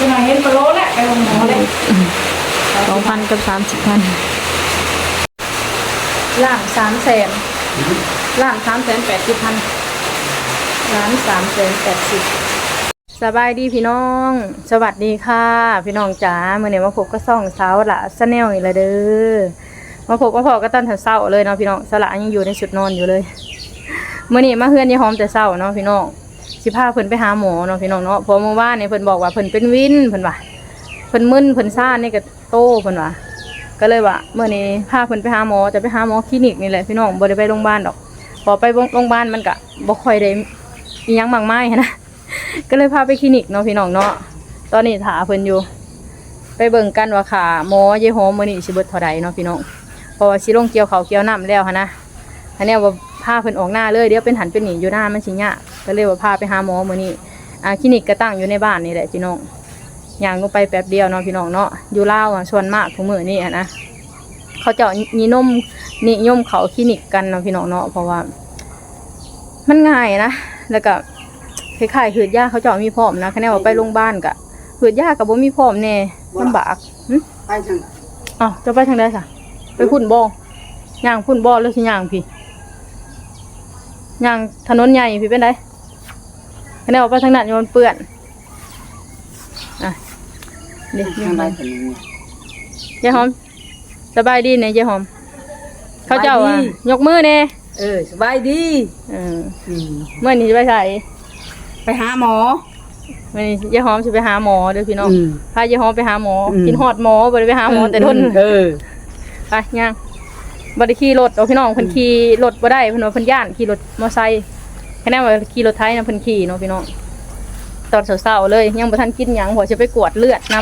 คือมาเห็นปลาโลแหละไปลงหมอเลยสองพันกับสามสิบพันล้านสามแสนล้านสามแสนแปดสิบพันล้านสามแสนแปดสิบสบายดีพี่น้อง สวัสดีค่ะ พี่น้องจ๋าเมื่อนี้มาพบก็ซ่องสาวละสแนลอีกแล้วเด้อมาพบก็พอก็ตั้งแต่เช้าเลยเนาะพี่น้องสละยังอยู่ในชุดนอนอยู่เลยเมื่อนี้มาเฮือนยายหอมแต่เช้าเนาะพี่น้อง สิพาเพิ่นไปหาหมอเนาะพี่น้องเนาะเพอเมื่อวานเนี่ยเพิ่นบอกว่าเพิ่นเป็นวินเพิ่นว่าเพิ่นมึนเพิ่นซ่านี่ก็โตเพิ่นว่าก็เลยว่าเมื่อนี้พาเพิ่นไปหาหมอจะไปหาหมอคลินิกนี่แหละพี่น้องบ่ได้ไปโรงพยาบาลดอก พอไปโรงพยาบาลมันก็บ่ค่อยได้อีหยังมากมายนนะก็เลยพาไปคลินิกเนาะพี่น้องเนาะตอนนี้ถาเพิ่นอยู่ ไปเบิ่งกันว่าค่าหมอเยโฮมมื้อนี้สิเบิดเท่าใดเนาะพี่น้องเพราะว่าสิลงเกี่ยวเขาเกี่ยวน้ำแล้วหันนะอันนี้ว่าพาเพิ่นออกหน้าเลยเดี๋ยวเป็นหันเป็นหนีอยู่หน้ามันสิยาก ก็เลยว่าพาไปหาหมอมื้อนี้อ่าคลินิกก็ตั้งอยู่ในบ้านนี่แหละพี่น้องย่างลงไปแป๊บเดียวเนาะพี่น้องเนาะอยู่ลาวอะชวนมากทุกมือนี่อะนะเขาเจาะนิยมนิยมเขาคลินิกกันเนาะพี่น้องเนาะเพราะว่า มันง่ายนะแล้วก็คล้ายๆหืดยาเขาเจาะมีพร้อมนะคะแนนว่าไปโรงพยาบาลกะหืดยากับบ่มีพร้อมแน่ลำบากหึไปทางอ้าวจะไปทางใดสะไปพุ่นบ่ย่างพุ่นบ่แล้วสิย่างพี่ย่างถนนใหญ่พี่เป็นได คะแนนว่าไปทางนั้นอยู่มันเปื้อนอะเดี๋ยวทาย่างงใดไปกันนี่ยายหอม สบายดีเนี่ยยายหอม เขาเจ้าอะสบายดียกมือเนี่ยเออสบายดีเอออืมเมื่อนี้จะไปใส่ไปหาหมอเมื่อนี้ยายหอมจะไปหาหมอเด้อพี่น้องอืมพายายหอมไปหาหมออมกินฮอดหมอบ่ได้ไปหาหมอแต่ทนเออไปย่างบ่ได้ขี่รถเอาพี่น้องเพิ่นขี่รถบ่ได้เพิ่นว่าเพิ่นย่านขี่รถมอเตอร์ไซค์ แค่นั้นว่าขี่รถไทยนะเพิ่นขี่เนาะพี่น้องตอนเช้าๆเลยยังบ่ทันกินหยังเพอจะไปกวดเลือดนํ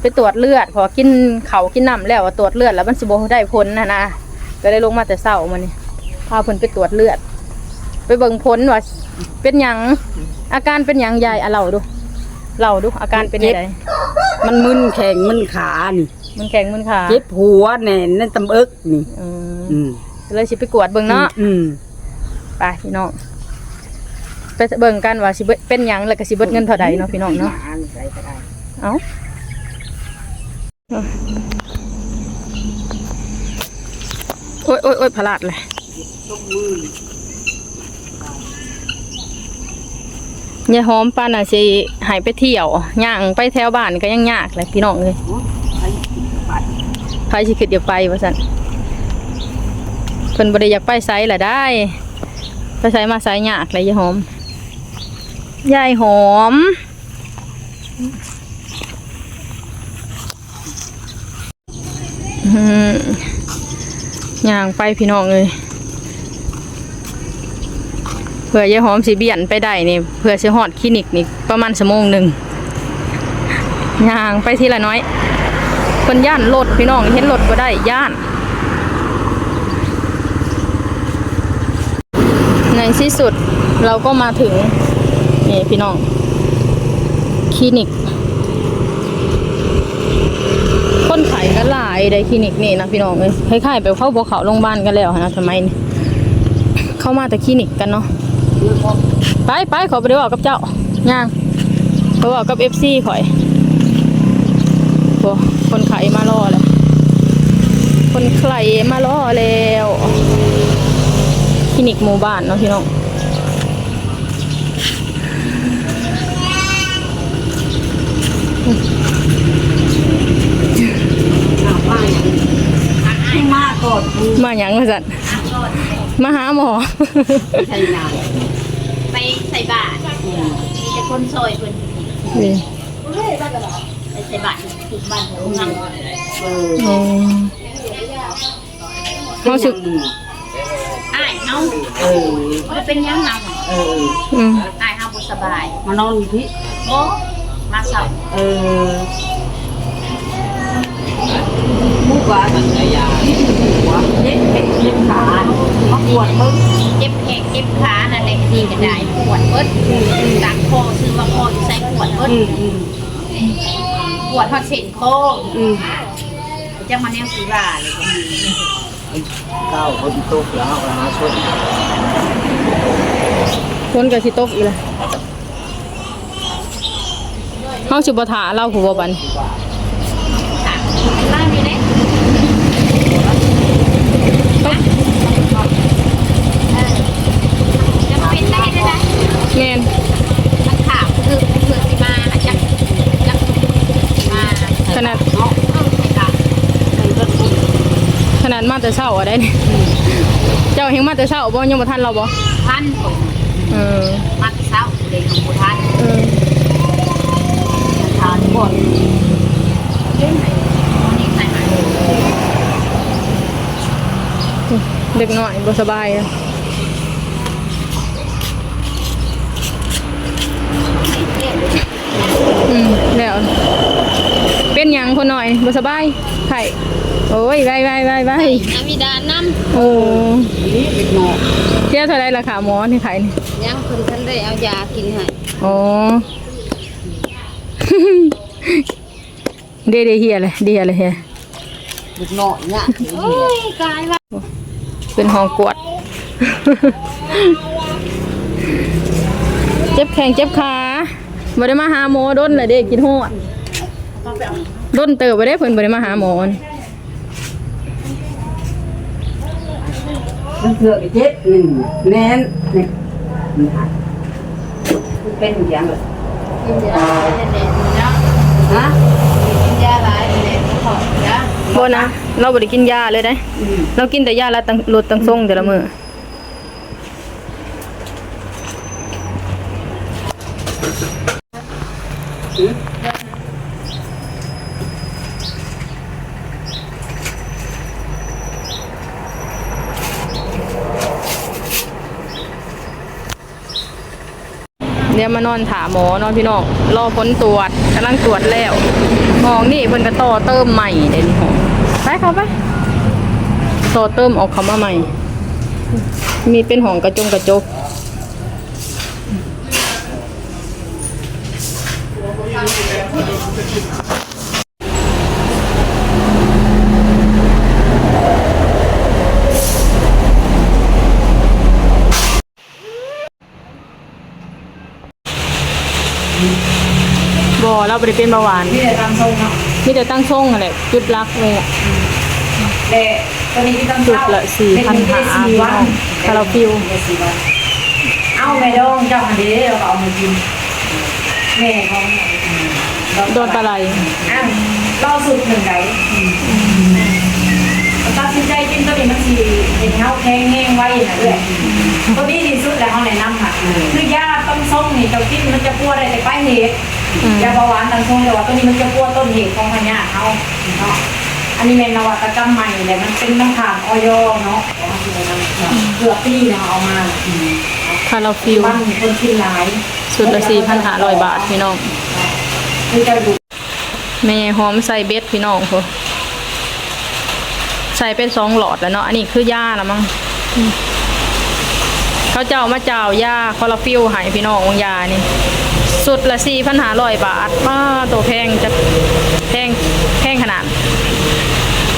ไปตรวจเลือดเพอกินเขาวกินน้ำแล้วอะตรวจเลือดแล้วมันสิบ่ได้ผลนะนะก็เลยลงมาแต่เช้ามื้อนี้พาเพิ่นไปตรวจเลือด ไปเบิ่งผลว่าเป็นหยังอาการเป็นหยังยายอะเล่าดูเล่าดูอาการเป็นยังไงมันมึนแข็งมึนขานี่มันแข็งมันขาเจ็บหัวแน่นนั่นตำเอิกนี่อืมอืมเลยสิไปกวดเบิ่งเนาะอืม ไปพี่น้องไปเบิ่งกันว่าสิเบิดเป็นหยังแล้วก็สิเบิดเงินเท่าใดเนาะพี่น้องเนาะเอ้าโอ้ยโอ้ยโอ้ยพลาดเลยยกมือยายหอมปาน่ะสิหายไปเที่ยวย่างไปแถวบ้านก็ยังยากเลยพี่น้องเลยไปไปใครสิคิดอยากไปว่าซั่นเพิ่นบ่ไดอยากไปไสล่ะได้ ไปไสมาไสยากเลยยายหอมยายหอมย่างไปพี่น้องเลยเพื่อยายหอมสิเบียนไปได้นี่เพื่อสิฮอดคลินิกนี่ประมาณชั่วโมงหนึ่งย่างไปทีละน้อยเพิ่นย่านรถพี่น้องเห็นรถบ่ได้ย่าน ในที่สุดเราก็มาถึงนี่พี่น้อง คลินิก คนไข้ก็หลายในคลินิกนี่นะพี่น้องเอ้ยคล้ายๆไปเข้าบ่เขาโรงพยาบาลกันแล้วนะทำไมเข้ามาแต่คลินิกกันเนาะไปไปขอไปเดี๋ยวบอกกับเจ้าย่างไปบอกกับเอฟซีข่อยโอ้คนไข้มารอแล้วคนไข้มารอแล้ว ลินิกหมู่บ้านเนาะพี่น้องหาไปให้มาก่อนกูมาหยังมาสันมาหาหมอใช่นานไปใส่บาตรมีแต่คนซอยเพิ่นนี่ไปใส่บาตรถูกบ้านหัวงังเอออืมเขาสึกอ้าย เฮาเออบ่เป็นยังนำเอออืมอ้ายเฮาบ่สบายมานอนอยู่ที่บ่มาเศร้าเออมุกว่าสัญญาหัวเจ็บเป็นเจ็บขามาปวดมึงเจ็บแขนเจ็บขานั่นแหละดีก็ได้ปวดเบิดตักคอซื้อว่าคออยู่ใส่ปวดเบิดอืมปวดฮอดเส้นคอจะมาแนวสิว่าเลย คนโตกแล้วเอาหาช่วยคนกับสิตกอีกเลยเขาาสิบ่ถาเราผู้บ่บัดนค่ะล่างอยู่เด้จะมาเป็นได้ได้ไหมแม่นมันข่าวคือเพื่อนสิมาจักจักมา ขนาด เนาะเออค่ะเป็นรถขี่ ขนาด มาแต่เช้าอะได้นี่เจ้าเฮงมาแต่เช้าบ่ยังบ่ทันเราบ่พันผมเออมักเศร้าเด็กของผู้ท่านเออทานหมดเล่นไหนนี่ไหนไหนเด็กน้อยบ่สบายอะเล่นอืมแล้วเป็นหยังคนน้อยบ่สบายไข้ โอ้ยไว้ไว้ไว้ไว้น้ำมีดานน้โอ้เที่ยวเท่าไรราคาหมอที่ขายนี่ำยังคุณท่านได้เอายากินให้อ๋อเดเดเฮียเลยเดียเลยเฮียลูกหน่อยเนี่ยโอ้ยกลายว่าเป็นห้องกวด เจ็บแข้งเจ็บขาบ่ได้มาหาหมอดนเลยเด็กกินฮอดดนเติบบ่ได้เพิ่นบ่ได้มาหาหมอนี่ มันเถื่อเจ็ดหนึ่งแน่นนี่เป็นอย่างไรกินยาเด็ดๆเนาะฮะกินยาหลายเด็ดๆขอบยาบ่นะ เราบ่ได้กินยาเลยได้เรากินแต่ยาละตังลดตังทรงแต่ละมื้อ เดี๋ยวมานอนถามหมอนอนพี่น้องรอผลตรวจกำลังตรวจแล้วห้องนี่เพิ่นก็ต่อเติมใหม่เดี๋ยวนี้ห้องไปเข้าไปต่อเติมออกเข้ามาใหม่ มีเป็นห้องกระจงกระจกบ่ เราบ่ได้เป็นเบาหวานที่จะทำทรงเนาะมีแต่ตั้งทรงอะไรจุดรักเลยอะแต่ตอนนี้ที่ต้องจุดละสี่พันหาพี่น้องคาราฟิลเอาไปดองเจ้าอันนี้เราเอามากินแม่ของโดนปลาไหลอ้าวเราสุดหนึ่งไหนตัดสินใจกินตัวนี้มันสีเห็นเขาแข็งแห้งไว้นะเลยตัวนี้ดีสุดแล้วเขาแนะนำค่ะคือยา ต้มส้มนี่เจ้ากินมันจะปัวได้แต่ปลายเหตุยาเบาหวานต้มส้มแต่ว่าตัวนี้มันจะปัวต้นเหตุของพญาเขาเนาะอันนี้เป็นนวัตกรรมใหม่เลยมันเป็นน้ำผ่านออยเนาะเกือบปีแล้วเอามาคาราฟิลบ้านคนกินหลายสุดละสี่พันหาร้อยบาทพี่น้องคือจะดูแม่หอมใส่เบ็ดพี่น้องเขาใส่เป็นสองหลอดแล้วเนาะอันนี้คือย่าละมั้งอืม เขาเจ้ามาเจ้ายาคอลลาฟิลหายพี่น้องวงยานี่ สุดละสี่พันหาร้อยบาทมาตัวแพงจะแพงแพงขนาด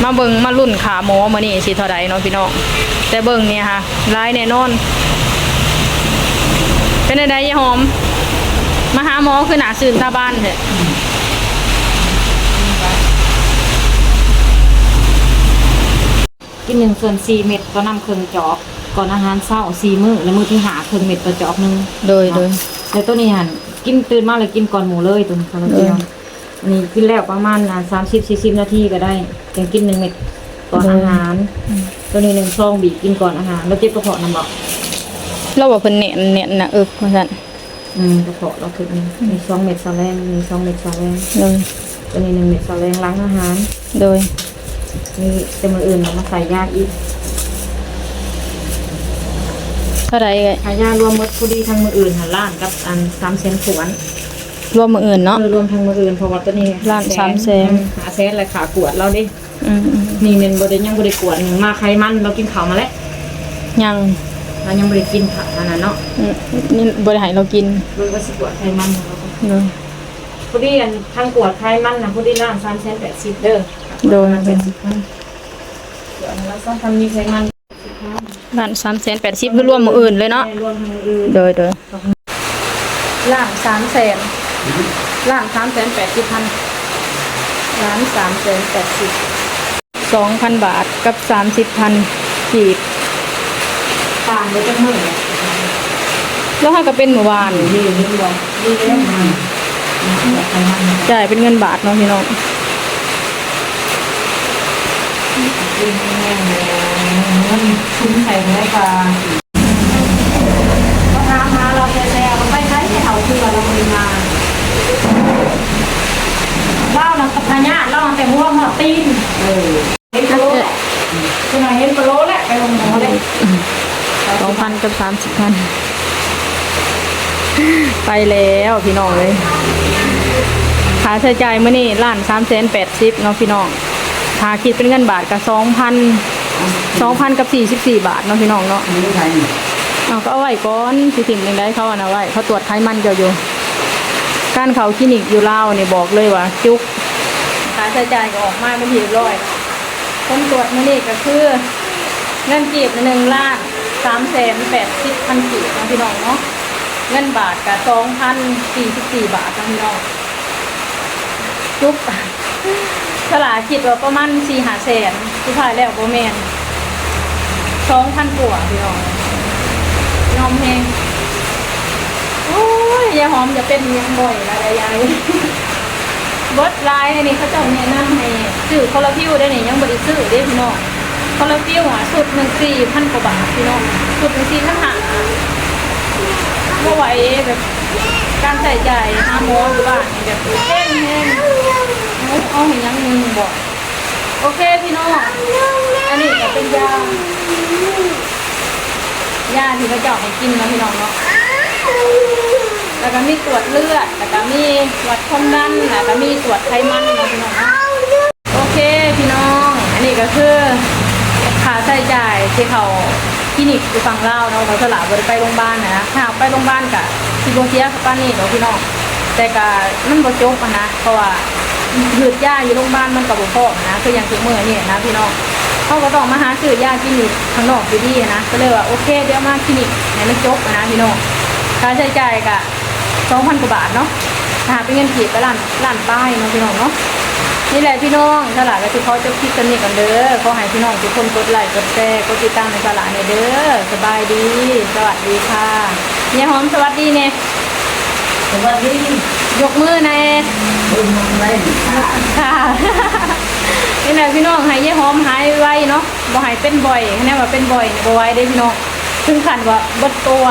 มาเบิงมารุ่นขาหมอมานี่สิเท่าใดเนาะพี่น้องแต่เบิงเนี่ยค่ะร้ายแน่นอน เป็นไดยายหอมมาหาหมอคือหนาซื่นตาบ้านเถอะกินหนึ่งส่วนสี่เม็ดก็นำเครื่องจอก ก่อนอาหารเช้าสี่มื้อแล้วมื้อที่หาเครื่องเม็ดต่อจอกหนึงโดยโดย แล้วตัวนี้หันกินตื่นมาเลยกินก่อนหมูเลยตัวนี้คาราเมลอันนี้กินแล้วประมาณสามสิบสี่สิบนาทีก็ได้ยังกินหนึ่งเม็ดก่อนอาหาร ตัวนี้หนึ่งซองบีบกินก่อนอาหาร แล้วเจ็บกระเพาะน้ำบอกเราบอกเพิ่นเน่นเน่นนะเอิบว่าซั่นอืมกระเพาะเราคือมีมีสองเม็ดซาแรงมีสองเม็ดซาแรงโดยตัวนี้หนึ่งเม็ดซาแรงล้างอาหาร โดยมีแต่มืออื่นเรามาใส่ยาอีก เท่าไหรเอ่ยขายยารวมหมดผู้ดีทั้งมืออื่นหันล้านกับอันสามเซนขวนรวมมื้ออื่นเนาะเออรวมทั้งมืออื่นเพราะว่าตัวนี้ล้านสามแสนหาแสนเลยขากวดเราดิอืมอืมนี่เมนบไดยังบไดกวดหนึ่งมาไขมันเรากินข้าวมาแล้วยังเรายังบไดกินข้าวอันนั้นเนาะอืมนี่บ่ได้ให้เรากินเราก็สิกวดไขมันของเราโดยผู้ดีอันทั้งกวดไขมันนะผู้ดีล้านสามแสนแปดสิบเด้อโดยมันเป็นสิบพันเดี๋ยวเราต้องทำมีไขมัน ล้าน380,000คือรวมมื้ออื่นเลยเนาะรวมทั้งมืออื่นโดยโดยล้าน3แสนล้านสามแสนแปดสิบพันล้านสามแสนแปดสิบสองพันบาทกับสามสิบพันกีบต่างเลยจังมือเนี่ยแล้วถ้าก็เป็นหมู่บ้านดีนี่รวมดีเล่นมาใครมันจ่ายเป็นเงินบาทเนาะพี่น้องดีแน่เลยเงิน คุ้มใส่ได้ปลาก็ถามหาเราแซ่ๆมันไปใช้ให้เขาคือว่าเราบ่มีมาเล่านะกับพญาเล่าแต่หัวหอดตีนเออเห็นปลาโลแหละคือหน่อยเห็นปลาโลแหละไปลงหมอเลยสองพันกับสามสิบพันไปแล้วพี่น้องเลยค่าใช้จ่ายมื้อนี้ล้านสามแสนแปดสิบเนาะพี่น้องถ้าคิดเป็นเงินบาทก็สองพัน สองพันกับสี่สิบสี่บาทเนาะพี่น้องเนาะอันนี้ใครนี่เอาก็เอาไว้ก่อนสิถิ่มยังได้เขาอันเอาไว้เขาตรวจไขมันเจ้าอยู่การเขาคลินิกอยู่ลาวนี่บอกเลยว่า จุกค่าใช้จ่ายก็ออกมาเป็นที่เรียบร้อยคนตรวจมื้อนี้ก็คือเงินกีบหนึ่งล้านสามแสนแปดสิบพันกีบนะพี่น้องเนาะเงินบาทกับสองพันสี่สิบสี่บาทนะพี่น้องจุ๊บ สลาคิดว่าประมาณสี่หาแสนที่ผ่านแล้วโบแมนสองพันกว่าพี่น้องยอมเพงโอ้ยยายหอมจะเป็นยังบ่อยละยายบิร์ดไลน์นี่เขาเจ้าเนี่ยนั่นให้ซื้อคอลลาพิวได้เนี่ยยังบริซื้อได้พี่น้องคอลลาฟิลอะสุดหนึ่งสี่พันกว่าบาทพี่น้องสุดหนึ่งสี่พันหาเมื่อไหวแบบการใส่ใจายหาหมออยู่บ้านแบบแห้งแห้ง เอาเอห็นยังมึงบอกโอเคพี่น้องอันนี้ก็เป็นยายาที่พระเจ้าให้กินนะพี่น้องเนาะแล้วก็มีตรวจเลือดแล้วก็มีตรวจความดันแล้วก็มีตรวจไขมันนะพี่น้องโอเคพี่น้อง อันนี้ก็คือค่าใช้จ่ายที่เขาคลินิกอยู่ฝั่งลาวเนาะเราสลับไปโรงพยาบาลนะถ้าไปโรงพยาบาลกะที่โบเซียกับป้านนี่เนาะพี่น้องแต่กะมันบ่จบนะเพราะว่า หยุดยาอยู่โรงพยาบาลมันกับบ่พอนะคืออย่างถึงมือนี่นะพี่น้องเขาก็ต้องมาหาซื้อยาคลินิกข้างนอกอยู่ดีนะก็เลยว่าโอเคเดี๋ยวมาคลินิกให้มันจบนะพี่น้องค่าใช้จ่ายกะสองพันกว่าบาทเนาะหาเป็นเงินกีบก็ล้านล้านป้ายเนาะพี่น้องเนาะนี่แหละพี่น้องสลาดก็คือเขาจะคิดกันนี่กันเด้อเขอให้พี่น้องทุกคนกดไลค์กดแชร์กดติดตามในสลาดในเด้อสบายดี สวัสดีค่ะเนี่ยหอมสวัสดีเนี่ย สวัสดียกมือในอยคุณมองไรค่ะค่ะนี่แหละพี่น้องให้ยายหอมหายไวเนาะบ่ใหายเป็นบ่อยแน่ว่าเป็นบ่อยเนี่ยบ่ไหวได้พี่น้องถึงขั้นว่าเบดตัว